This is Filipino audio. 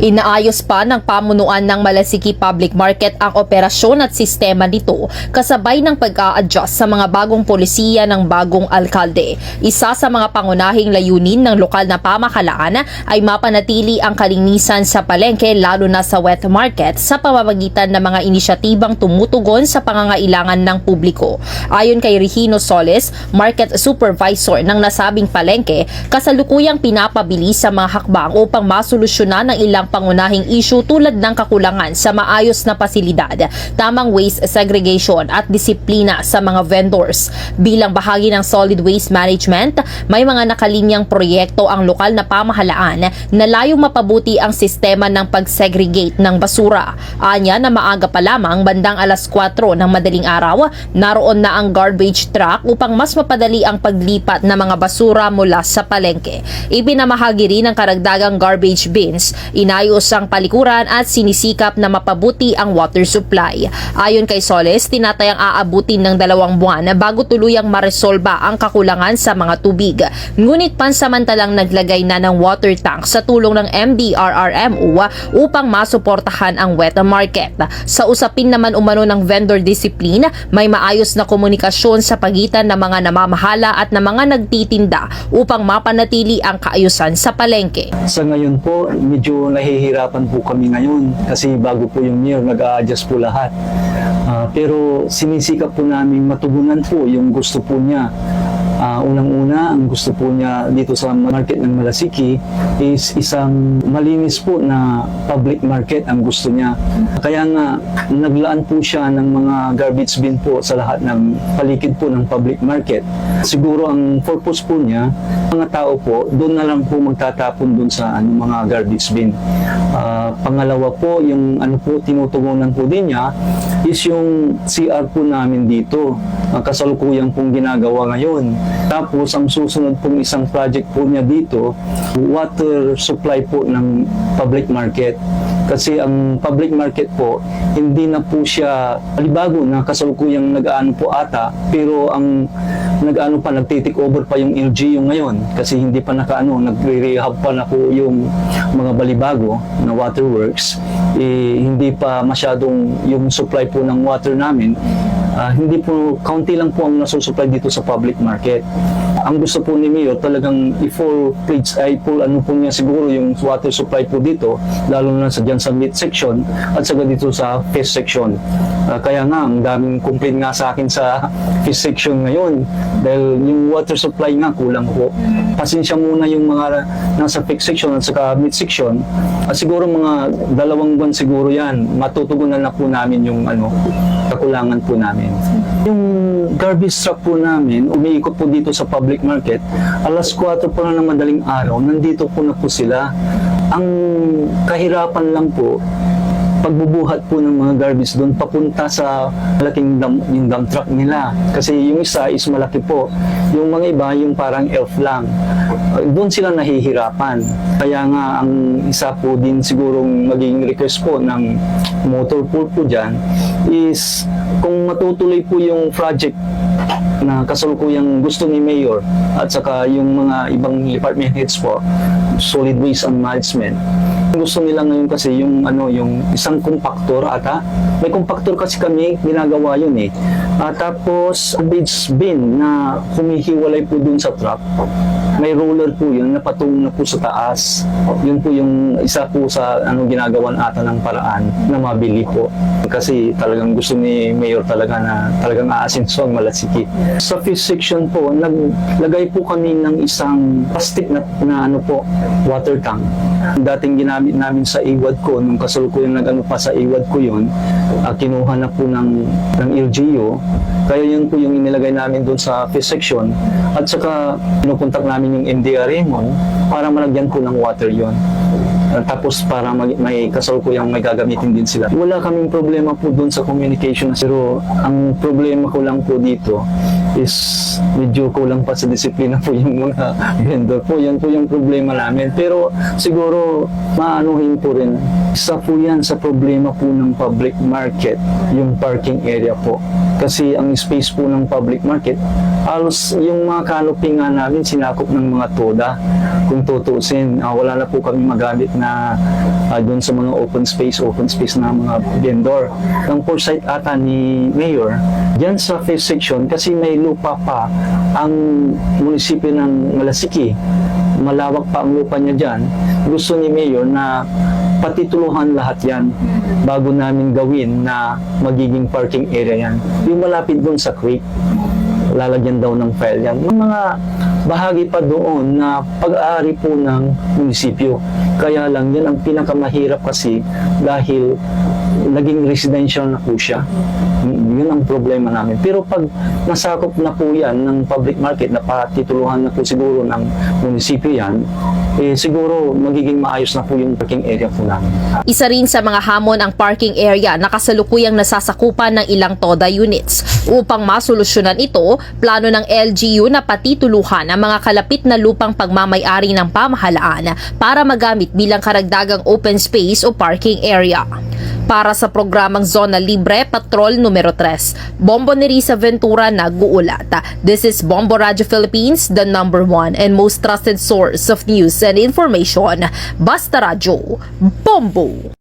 Inaayos pa ng pamunuan ng Malasiki Public Market ang operasyon at sistema nito kasabay ng pag-a-adjust sa mga bagong polisiya ng bagong alkalde. Isa sa mga pangunahing layunin ng lokal na pamahalaan ay mapanatili ang kalinisan sa palengke lalo na sa wet market sa pamamagitan ng mga inisyatibang tumutugon sa pangangailangan ng publiko. Ayon kay Regino Soles, Market Supervisor ng nasabing palengke, kasalukuyang pinapabilis sa mga hakbang upang masolusyonan ng ilang pangunahing issue tulad ng kakulangan sa maayos na pasilidad, tamang waste segregation at disiplina sa mga vendors. Bilang bahagi ng solid waste management, may mga nakalinyang proyekto ang lokal na pamahalaan na layong mapabuti ang sistema ng pag-segregate ng basura. Anya na maaga pa lamang bandang alas 4 ng madaling araw, naroon na ang garbage truck upang mas mapadali ang paglipat ng mga basura mula sa palengke. Ibinamahagi rin ng karagdagang garbage bins, inayos ang palikuran at sinisikap na mapabuti ang water supply. Ayon kay Soles, tinatayang aabutin ng dalawang buwan bago tuluyang maresolba ang kakulangan sa mga tubig. Ngunit pansamantalang naglagay na ng water tank sa tulong ng MDRRMO upang masuportahan ang wet market. Sa usapin naman umano ng vendor discipline, may maayos na komunikasyon sa pagitan ng mga namamahala at ng mga nagtitinda upang mapanatili ang kaayusan sa palengke. Sa ngayon po, medyo nahihirapan po kami ngayon kasi bago po yung year, nag-a-adjust po lahat. Ah, pero sinisikap po namin matugunan po yung gusto po niya. Ah, Unang-una, ang gusto po niya dito sa market ng Malasiki is isang malinis po na public market ang gusto niya. Kaya nga, naglaan po siya ng mga garbage bin po sa lahat ng palikid po ng public market. Siguro ang purpose po niya, mga tao po, doon na lang po magtatapon doon sa ano, mga garbage bin. Ah, pangalawa po, yung ano po, tinutugunan po din niya is yung CR po namin dito. Ang kasalukuyang pong ginagawa ngayon. Tapos, ang susunod pong isang project po niya dito, water supply po ng public market. Kasi ang public market po, hindi na po siya alibago na kasalukuyang nag-aano po ata, pero ang nag-ano pa, nagtitik over pa yung LGU ngayon kasi hindi pa nakaano, nagre-rehab pa na po yung mga balibago na waterworks, eh, hindi pa masyadong yung supply po ng water namin Ah, hindi po, kaunti lang po ang nasusupply dito sa public market. Ang gusto po ni Mayor talagang i-full pledge ay full ano po niya siguro yung water supply po dito, lalo na sa dyan sa mid section at saka dito sa fish section. Ah, kaya nga, ang daming complaint nga sa akin sa fish section ngayon dahil yung water supply nga kulang po. Pasensya muna yung mga nasa fish section at saka mid section. At siguro mga dalawang buwan siguro yan, matutugunan na po namin yung ano, kakulangan po namin. Yung garbage truck po namin, umiikot po dito sa public market, alas 4 po na ng madaling araw, nandito po na po sila. Ang kahirapan lang po, pagbubuhat po ng mga garbage doon papunta sa malaking dump, yung dump truck nila. Kasi yung isa is malaki po. Yung mga iba, yung parang elf lang. Uh, Doon sila nahihirapan. Kaya nga, ang isa po din sigurong maging request po ng motor pool po dyan is kung matutuloy po yung project na kasalukuyang gusto ni Mayor at saka yung mga ibang department heads po, solid waste and management. Gusto nila ngayon kasi yung ano yung isang compactor ata. May compactor kasi kami ginagawa yun eh. Ah, tapos garbage bin na humihiwalay po dun sa truck. May roller po yun na patungo na po sa taas. Yun po yung isa po sa ano ginagawan ata ng paraan na mabili po. Kasi talagang gusto ni Mayor talaga na talagang aasinso ang malasiki. Sa fish section po, naglagay po kami ng isang plastic na, na ano po, water tank. Dating ginamit namin sa iwad ko, nung kasalukuyang nag-ano pa sa iwad ko yun, ah, kinuha na po ng, ng LGU. Kaya yun po yung inilagay namin doon sa fish section. At saka, pinupuntak namin yung MDRMO para malagyan po ng water yon Uh, tapos para mag, may kasalukuyang may gagamitin din sila. Wala kaming problema po doon sa communication pero ang problema ko lang po dito is medyo kulang pa sa disiplina po yung mga vendor po. Yan po yung problema namin. Pero siguro maanuhin po rin. Isa po yan sa problema po ng public market, yung parking area po. Kasi ang space po ng public market, halos yung mga canopy nga namin sinakop ng mga toda. Kung tutuusin, ah, wala na po kami magamit na ah, doon sa mga open space, open space na mga vendor. Ang foresight ata ni Mayor, diyan sa fifth section, kasi may lupa pa ang munisipyo ng Malasiki, malawak pa ang lupa niya dyan, gusto ni Mayor na patituluhan lahat yan bago namin gawin na magiging parking area yan. Yung malapit doon sa creek, lalagyan daw ng file yan. Yung mga bahagi pa doon na pag-aari po ng munisipyo. Kaya lang yan ang pinakamahirap kasi dahil naging residential na po siya. Mm, Yun ang problema namin. Pero pag nasakop na po yan ng public market, na patituluhan na po siguro ng munisipyo yan, eh siguro magiging maayos na po yung parking area po namin. Isa rin sa mga hamon ang parking area na kasalukuyang nasasakupan ng ilang TODA units. Upang masolusyonan ito, plano ng LGU na patituluhan ang mga kalapit na lupang pagmamayari ng pamahalaan para magamit bilang karagdagang open space o parking area. Para sa programang Zona Libre Patrol numero 3, Bombo ni Risa Ventura nag-uulat. This is Bombo Radio Philippines, the number one and most trusted source of news and information. Basta Radio, Bombo!